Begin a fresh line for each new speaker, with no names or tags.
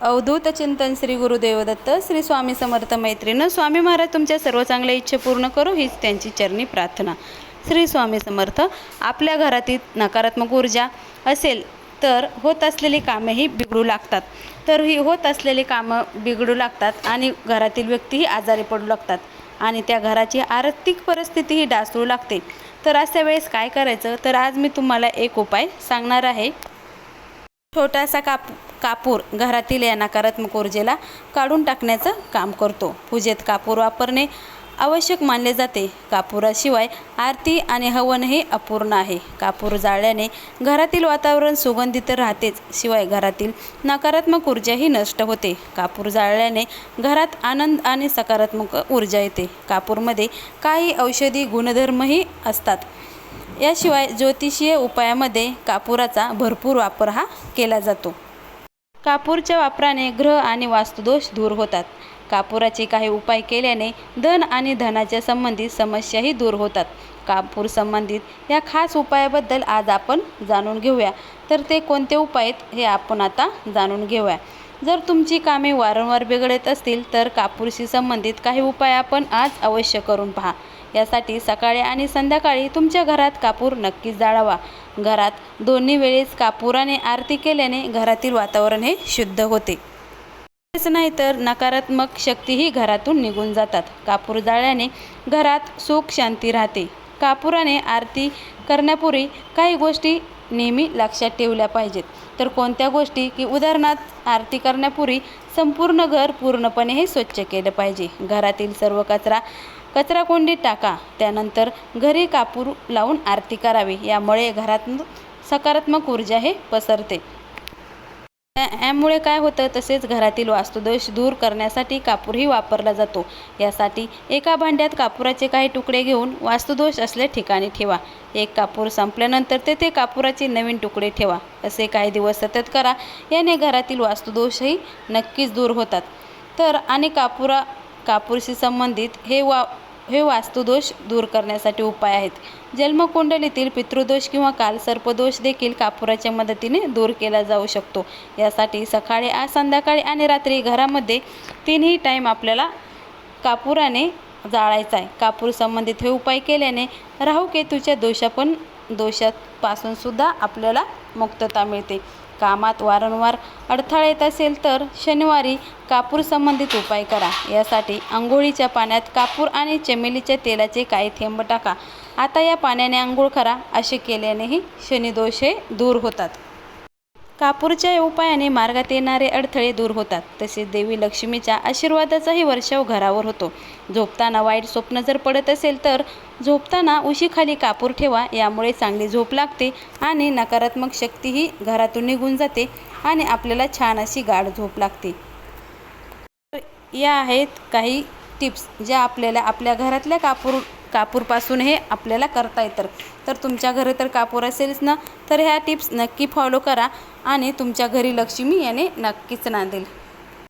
अवधूत चिंतन श्री गुरुदेवदत्त श्री स्वामी समर्थ मैत्रीण स्वामी महाराज तुमच्या सर्व चांगल्या इच्छा पूर्ण करू हीच त्यांची चरणी प्रार्थना. श्री स्वामी समर्थ आपल्या घरातील नकारात्मक ऊर्जा असेल तर होत असलेली कामेही बिघडू लागतात. तर ही होत असलेली कामं बिघडू लागतात आणि घरातील व्यक्तीही आजारी पडू लागतात आणि त्या घराची आर्थिक परिस्थितीही डासळू लागते. तर अशा वेळेस काय करायचं? तर आज मी तुम्हाला एक उपाय सांगणार आहे. छोटासा काप कापूर घरातील या नकारात्मक ऊर्जेला काढून टाकण्याचं काम करतो. पूजेत कापूर वापरणे आवश्यक मानले जाते. कापुराशिवाय आरती आणि हवनही अपूर्ण आहे. कापूर जाळल्याने घरातील वातावरण सुगंधित राहतेच. शिवाय घरातील नकारात्मक ऊर्जाही नष्ट होते. कापूर जाळल्याने घरात आनंद आणि सकारात्मक ऊर्जा येते. कापूरमध्ये काही औषधी गुणधर्मही असतात. याशिवाय ज्योतिषीय उपायामध्ये कापुराचा भरपूर वापर हा केला जातो. कापूरच्या वापराने ग्रह आणि वास्तुदोष दूर होतात. कापुराचे काही उपाय केल्याने धन आणि धनाच्या संबंधित समस्याही दूर होतात. कापूर संबंधित या खास उपायाबद्दल आज आपण जाणून घेऊया. तर ते कोणते उपाय आहेत हे आपण आता जाणून घेऊया. जर तुमची कामे वारंवार बिघडत असतील तर कापूरशी संबंधित काही उपाय आपण आज अवश्य करून पहा. यासाठी सकाळी आणि संध्याकाळी तुमच्या घरात कापूर नक्कीच जाळावा. घरात दोन्ही वेळेस कापुराने आरती केल्याने घरातील वातावरण हे शुद्ध होते. तेच नाही तर नकारात्मक शक्तीही घरातून निघून जातात. कापूर जाळल्याने घरात सुख शांती राहते. कापुराने आरती करण्यापूर्वी काही गोष्टी नेहमी लक्षात ठेवल्या पाहिजेत. तर कोणत्या गोष्टी की उदाहरणार्थ आरती करण्यापूर्वी संपूर्ण घर पूर्णपणे हे स्वच्छ केलं पाहिजे. घरातील सर्व कचरा कचराकुंडीत टाका. त्यानंतर घरी कापूर लावून आरती करावी. यामुळे घरात सकारात्मक ऊर्जा हे पसरते. यामुळे काय होतं? तसेच घरातील वास्तुदोष दूर करण्यासाठी कापूरही वापरला जातो. यासाठी एका भांड्यात कापुराचे काही तुकडे घेऊन वास्तुदोष असल्या ठिकाणी ठेवा. एक कापूर संपल्यानंतर तेथे कापुराचे नवीन तुकडे ठेवा. असे काही दिवस सतत करा. याने घरातील वास्तुदोषही नक्कीच दूर होतात. तर आणि कापुरा कापूरशी संबंधित हे वा हे वास्तुदोष दूर करण्यासाठी उपाय आहेत. जन्मकुंडलीतील पितृदोष किंवा कालसर्पदोष देखील कापुराच्या मदतीने दूर केला जाऊ शकतो. यासाठी सकाळी आज संध्याकाळी आणि रात्री घरामध्ये तीनही टाईम आपल्याला कापुराने जाळायचा आहे. कापूर संबंधित हे उपाय केल्याने राहू केतूच्या दोषापण दोषापासूनसुद्धा आपल्याला मुक्तता मिळते. कामात वारंवार अडथळा येत असेल तर शनिवारी कापूर संबंधित उपाय करा. यासाठी आंघोळीच्या पाण्यात कापूर आणि चमेलीच्या तेलाचे काही थेंब टाका. आता या पाण्याने आंघोळ करा असे केल्यानेही शनिदोष हे दूर होतात. कापूरच्या या उपायाने मार्गात येणारे अडथळे दूर होतात. तसेच देवी लक्ष्मीच्या आशीर्वादाचाही वर्षाव घरावर होतो. झोपताना वाईट स्वप्न जर पडत असेल तर झोपताना उशीखाली कापूर ठेवा. यामुळे चांगली झोप लागते आणि नकारात्मक शक्तीही घरातून निघून जाते आणि आपल्याला छान अशी गाढ झोप लागते. तर या आहेत काही टिप्स ज्या आपल्याला आपल्या घरातल्या कापूर कापूरपासून हे आपल्याला करता येतं. तर तुमच्या घरी तर कापूर असेलच ना तर ह्या टिप्स नक्की फॉलो करा आणि तुमच्या घरी लक्ष्मी याने नक्कीच नांदेल.